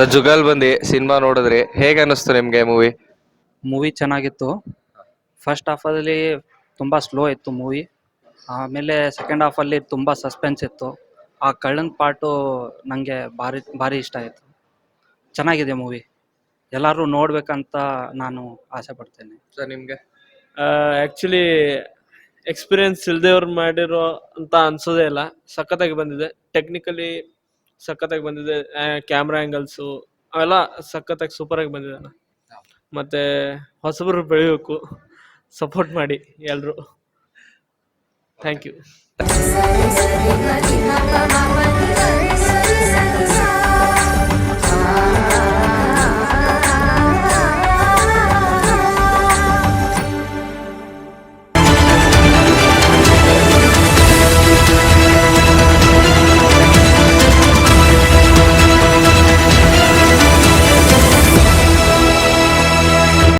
So Jugal ಬಂದಿ cinema ನೋಡಿದ್ರಿ. ಹೇಗೆ ಅನಿಸ್ತು ನಿಮ್ಗೆ ಮೂವಿ ಮೂವಿ ಚೆನ್ನಾಗಿತ್ತು. ಫಸ್ಟ್ ಹಾಫಲ್ಲಿ ತುಂಬ ಸ್ಲೋ ಇತ್ತು ಮೂವಿ ಆಮೇಲೆ ಸೆಕೆಂಡ್ ಹಾಫಲ್ಲಿ ತುಂಬ ಸಸ್ಪೆನ್ಸ್ ಇತ್ತು. ಆ ಕಳ್ಳನ ಪಾರ್ಟು ನನಗೆ ಭಾರಿ ಭಾರಿ ಇಷ್ಟ ಆಯಿತು. ಚೆನ್ನಾಗಿದೆ ಮೂವಿ ಎಲ್ಲರೂ ನೋಡ್ಬೇಕಂತ ನಾನು ಆಸೆ ಪಡ್ತೇನೆ. ಸರ್ ನಿಮ್ಗೆ? ಆಕ್ಚುಲಿ ಎಕ್ಸ್ಪೀರಿಯನ್ಸ್ ಇಲ್ದೇವ್ರು ಮಾಡಿರೋ ಅಂತ ಅನ್ಸೋದೇ ಇಲ್ಲ. ಸಖತ್ತಾಗಿ ಬಂದಿದೆ. ಟೆಕ್ನಿಕಲಿ ಸಖತ್ತಾಗಿ ಬಂದಿದೆ. ಕ್ಯಾಮ್ರಾ ಆ್ಯಂಗಲ್ಸು ಅವೆಲ್ಲ ಸಖತ್ತಾಗಿ ಸೂಪರಾಗಿ ಬಂದಿದೆ ಅಣ್ಣ. ಮತ್ತು ಹೊಸಬರು ಬೆಳಿಬೇಕು ಸಪೋರ್ಟ್ ಮಾಡಿ ಎಲ್ಲರೂ ಥ್ಯಾಂಕ್ ಯು